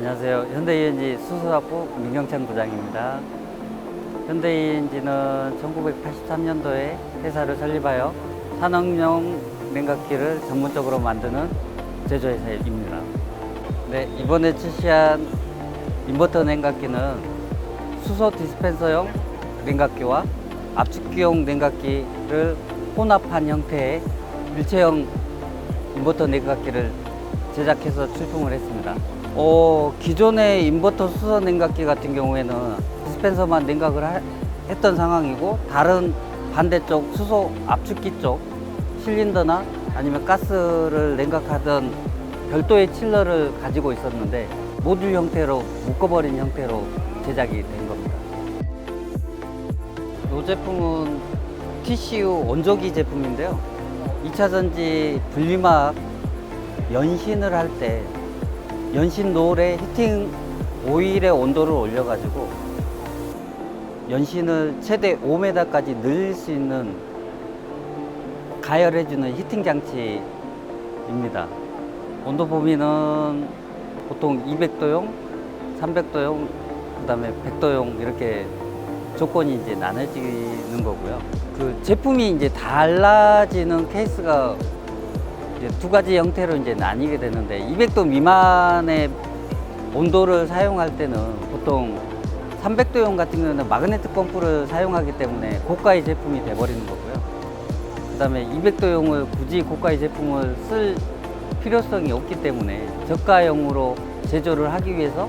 안녕하세요. 현대ENG 수소사부 민경창 부장입니다. 현대ENG는 1983년도에 회사를 설립하여 산업용 냉각기를 전문적으로 만드는 제조회사입니다. 네, 이번에 출시한 인버터 냉각기는 수소 디스펜서용 냉각기와 압축기용 냉각기를 혼합한 형태의 일체형 인버터 냉각기를 제작해서 출품을 했습니다. 어, 기존의 인버터 수소 냉각기 같은 경우에는 디스펜서만 냉각을 하- 했던 상황이고 다른 반대쪽 수소 압축기 쪽 실린더나 아니면 가스를 냉각하던 별도의 칠러를 가지고 있었는데 모듈 형태로 묶어버린 형태로 제작이 된 겁니다. 이 제품은 TCU 원조기 제품인데요. 2차 전지 분리막 연신을 할 때 연신 노을에 히팅 오일의 온도를 올려가지고 연신을 최대 5m까지 늘릴 수 있는 가열해주는 히팅 장치입니다. 온도 범위는 보통 200도용, 300도용, 그 다음에 100도용 이렇게 조건이 이제 나눠지는 거고요. 그 제품이 이제 달라지는 케이스가 두 가지 형태로 이제 나뉘게 되는데 200도 미만의 온도를 사용할 때는 보통 300도용 같은 경우는 마그네틱 펌프를 사용하기 때문에 고가의 제품이 돼버리는 거고요. 그 다음에 200도용을 굳이 고가의 제품을 쓸 필요성이 없기 때문에 저가형으로 제조를 하기 위해서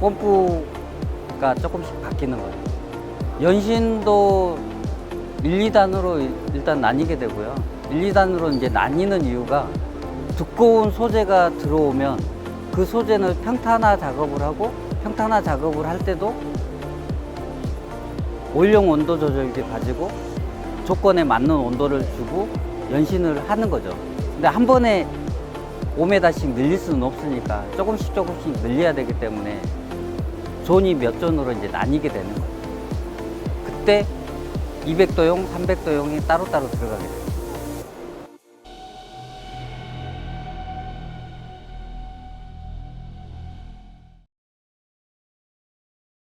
펌프가 조금씩 바뀌는 거예요. 연신도 1, 2단으로 일단 나뉘게 되고요. 1, 2단으로 이제 나뉘는 이유가 두꺼운 소재가 들어오면 그 소재는 평탄화 작업을 하고 평탄화 작업을 할 때도 올용 온도 조절기 가지고 조건에 맞는 온도를 주고 연신을 하는 거죠. 근데 한 번에 5m씩 늘릴 수는 없으니까 조금씩 조금씩 늘려야 되기 때문에 존이 몇 존으로 이제 나뉘게 되는 거예요. 그때 200도용, 300도용이 따로따로 들어가게 돼요.